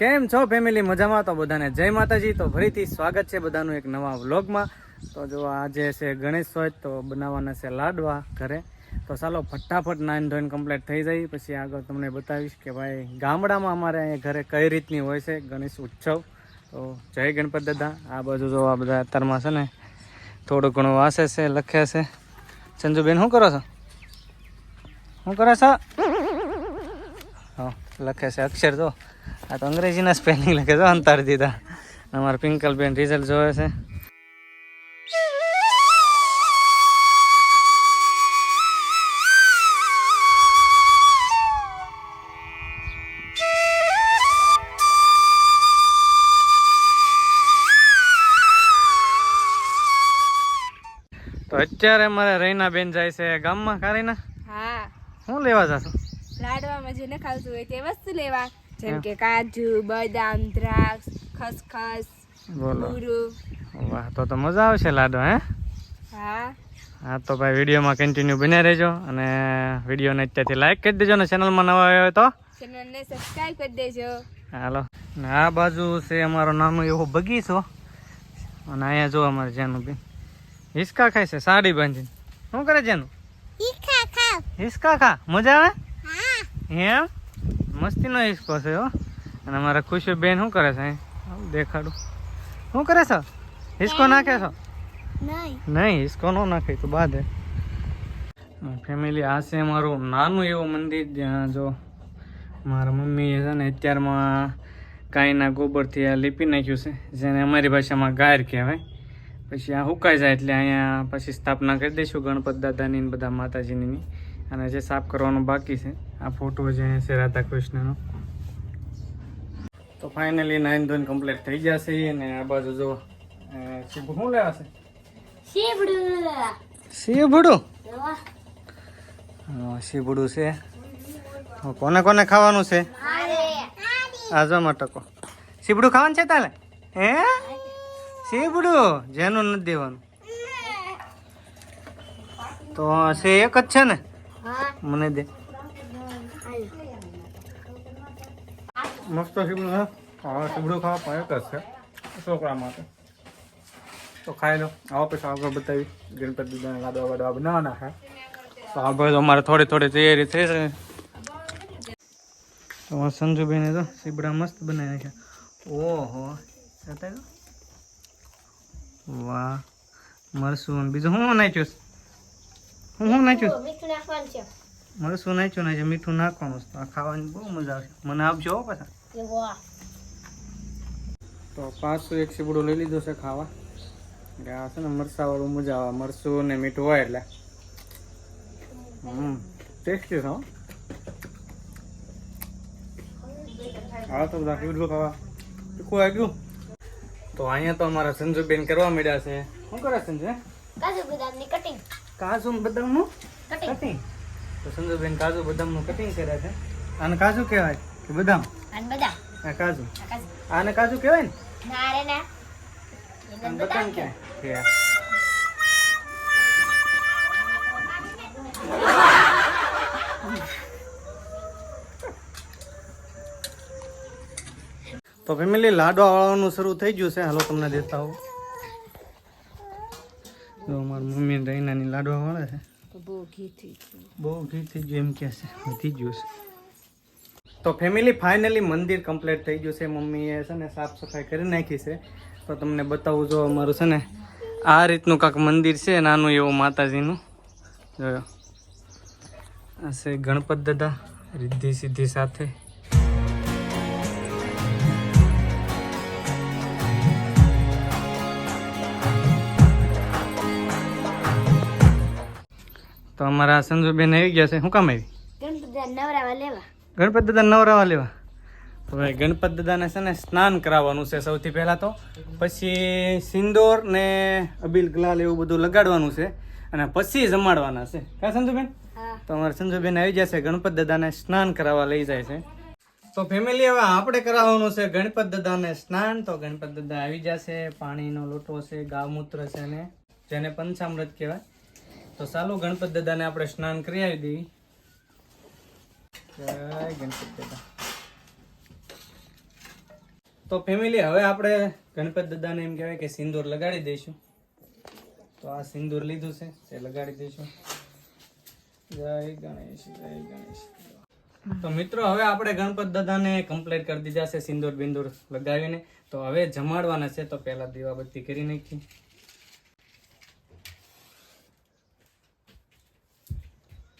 કેમ છો ફેમિલી મજામાં? તો બધાને જય માતાજી. તો ફરીથી સ્વાગત છે બધાનું એક નવા વ્લોગમાં. તો જો આજે છે ગણેશ ચોથ તો બનાવવાના છે લાડવા ઘરે. તો ચાલો ફટાફટ નાઈન ધોઈને કમ્પ્લીટ થઈ જાય. પછી આગળ તમને બતાવીશ કે ભાઈ ગામડામાં અમારે અહીંયા ઘરે કઈ રીતની હોય છે ગણેશ ઉત્સવ. તો જય ગણપત દાદા. આ બાજુ જો આ બધા અત્યારમાં છે ને થોડું ઘણું વાસે છે લખે છે. સંજુબેન શું કરો છો? શું કરો છો? લખે છે અક્ષર જો. આ તો અંગ્રેજીના સ્પેલિંગ લખે છે અંતર દીધા. અમારા પિંકલબેન રિઝલ્ટ જોવે છે. તો અત્યારે મારે રૈના બેન જાય છે ગામમાં કારીના હા. શું લેવા જશો? લાડવામાં જે ન ખાવતું હોય તે વસ્તુ લેવા. જેમ કે કાજુ બદામ દ્રાક્ષ ખસખસ બોલો. વાહ તો તો મજા આવશે લાડવા હે? હા. હા તો ભાઈ વિડીયોમાં કન્ટિન્યુ બન્યા રહેજો અને વિડીયોને અત્યારથી લાઈક કરી દેજો ને ચેનલમાં નવા આવ્યો હોય તો? ચેનલને સબસ્ક્રાઇબ કરી દેજો. હાલો. ને આ બાજુ છે અમારો નાનો એવો બગીચો. અને અહીંયા જો અમારે જેનું બી. હિસકા ખાય છે સાડી બાંધીને. શું કરે જેનું? હિસકા ખા. મજા આવે? એમ મસ્તીનો હિસ્કો છે હો. અને અમારા ખુશી બેન શું કરે છે? દેખાડું. શું કરે છે? હિસ્કો નાખે છો? નહીં. હિસ્કો નો નાખે તો બાદ ફેમિલી આ છે મારું નાનું એવું મંદિર જ્યાં જો મારા મમ્મીએ છે ને અત્યારમાં ગાયના ગોબરથી આ લીપી નાખ્યું છે જેને અમારી ભાષામાં ગાયર કહેવાય. પછી આ સુકાઈ જાય એટલે અહીંયા પછી સ્થાપના કરી દઈશું ગણપત દાદાની બધા માતાજીની અને જે સાફ કરવાનું બાકી છે આ ફોટો જે છે રાધા કૃષ્ણનો તો ફાઇનલી નાઇન ધોઈને કમ્પ્લીટ થઈ જશે અને આ બાજુ જો શીબુ શું લેવા છે? શીબડું હા. શીબડું છે. કોને કોને ખાવાનું છે? આજો મટકો. શીબડું ખાવાનું છે તાલે હે? શીબડું જેનું નથી દેવાનું. તો છે એક જ છે ને? મને દે. મસ્ત શીબડું હા? હા શીબડું ખાવા પણ એક જ છે છોકરા માટે. તો ખાઈ લો. આવો પછી આગળ બતાવી. ગણપતિ દાદાના લાડવા વાડવા બનાવવાના છે. તો આગળ તો અમારે થોડી થોડી તૈયારી થઈ છે. તો સંજુબેને તો સીબડા મસ્ત બનાવ્યા છે. ઓહો વાહ મરસું બીજું હું નાખ્યું છે? હું શું નાખ્યું મરસું નાખ્યું ને મીઠું નાખવાનું છે. આ ખાવાની બહુ મજા આવશે. મને આપજો હો પાછા. તો પાંચસો એક સીબડું લઈ લીધો છે ખાવા. એટલે આ છે ને મરસાવાળું મજા આવે. મરસું ને મીઠું હોય એટલે. હમ. ટેસ્ટી છે હા. તો બધા કીધું ખાવા. તીખું આવ્યું તો અહીંયા તો અમારા સંજુબેન કરવા માંડ્યા છે. શું કરે સંજુ? કાજુ બદામની કટિંગ કાજુ ને બદામનું કટિંગ તો સંજુબેન કાજુ બદામનું કટિંગ કરે છે. આને કાજુ કહેવાય કે બદામ? આને બદામ. આ કાજુ. કાજુ. આને કાજુ કહેવાય ને? ના રે ના. આને બદામ કહેવાય. તો ફેમિલી લાડો વાળવાનું શરૂ થઈ ગયું છે. હાલો તમને દેતા હોઉં તો મારી મમ્મી રૈનાની લાડવા વાળે છે. બહુ ઘી થઈ બહુ ઘી થઈ ગયું, એમ કે છે. વધી ગયું છે તો ફેમિલી ફાઇનલી મંદિર કમ્પ્લીટ થઈ ગયું છે. મમ્મીએ છે ને સાફ સફાઈ કરી નાખી છે. તો તમને બતાવું જો અમારું છે ને આ રીતનું કાંક મંદિર છે, નાનું એવું માતાજીનું. જોયો. આ છે ગણપત દાદા રિદ્ધિ સિદ્ધિ સાથે. તો અમારા સંજુબેન આવી ગયા છે. શું કામ આવી? ગણપતિ લેવા. ગણપત દાદા નવરાવા લેવા. ભાઈ ગણપત દાદાને છે ને સ્નાન કરાવવાનું છે સૌથી પહેલા તો. પછી સિંદોર ને અબીલ ગુલાલ એવું બધું લગાડવાનું છે અને પછી જમાડવાના છે. કા સંજુબેન? તો અમારા સંજુબેન આવી જશે ગણપત દાદાને સ્નાન કરાવવા લઈ જાય છે. તો ફેમિલી હવે આપણે કરાવવાનું છે ગણપત દાદાને સ્નાન. તો ગણપત દાદા આવી જશે. પાણીનો લોટો છે ગામૂત્ર છે ને જેને પંચામૃત કહેવાય. તો ચાલો ગણપત દાદાને આપણે સ્નાન કરી આવી દેવી જય ગણપત દાદા. તો ફેમિલી હવે આપણે ગણપત દાદાને એમ કહેવાય કે સિંદૂર લગાડી દઈશું. તો આ સિંદૂર લીધું છે, તે લગાડી દઈશું. જય ગણેશ જય ગણેશ. તો મિત્રો, હવે આપણે ગણપત દાદાને કમ્પ્લીટ કરી દીધા છે સિંદૂર બિંદુર લગાવીને. તો હવે જમાડવાના છે, તો પહેલા દીવાબત્તી કરી નાખી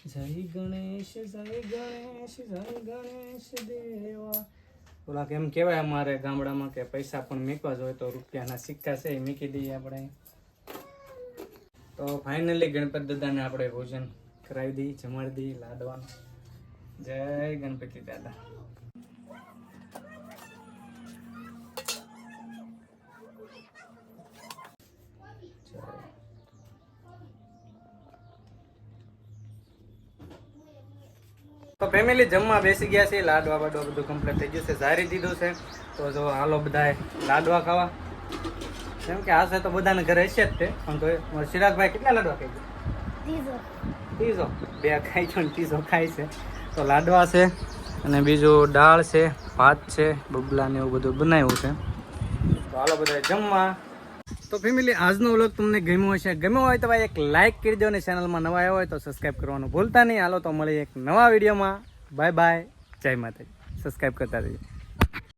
જય ગણેશ જય ગણેશ જય ગણેશ દેવા. ઓલા કેમ કહેવાય અમારે ગામડામાં કે પૈસા પણ મૂકવા જ હોય તો રૂપિયાના સિક્કા છે એ મૂકી દઈએ આપણે. તો ફાઇનલી ગણપતિ દાદાને આપણે ભોજન કરાવી દઈએ, જમાડી દઈએ લાડવાનું. જય ગણપતિ દાદા. તો ફેમિલી જમવા બેસી ગયા છે લાડવા બાડવા બધું કમ્પ્લીટ થઈ ગયું છે સારી દીધું છે. તો જો હાલો બધાએ લાડવા ખાવા. કેમ કે આ છે તો બધાને ઘરે હશે જ તે પણ તો મારા ચિરાગભાઈ કેટલા લાડવા ખાઈ ગયા? ત્રીસો બે ખાઈ છો ને ત્રીસો ખાય છે. તો લાડવા છે અને બીજું દાળ છે ભાત છે બબલા ને એવું બધું બનાવ્યું છે. તો હાલો બધા જમવા. તો ફેમિલી, આજનો વ્લોગ તમને ગમ્યો હશે. ગમ્યો હોય તો ભાઈ એક લાઇક કરી દો અને ચેનલમાં નવા આવ્યા હોય તો સબસ્ક્રાઈબ કરવાનું ભૂલતા નહીં. હાલો તો મળીએ એક નવા વિડીયોમાં. બાય બાય જય માતાજી. સબસ્ક્રાઈબ કરતા રહીએ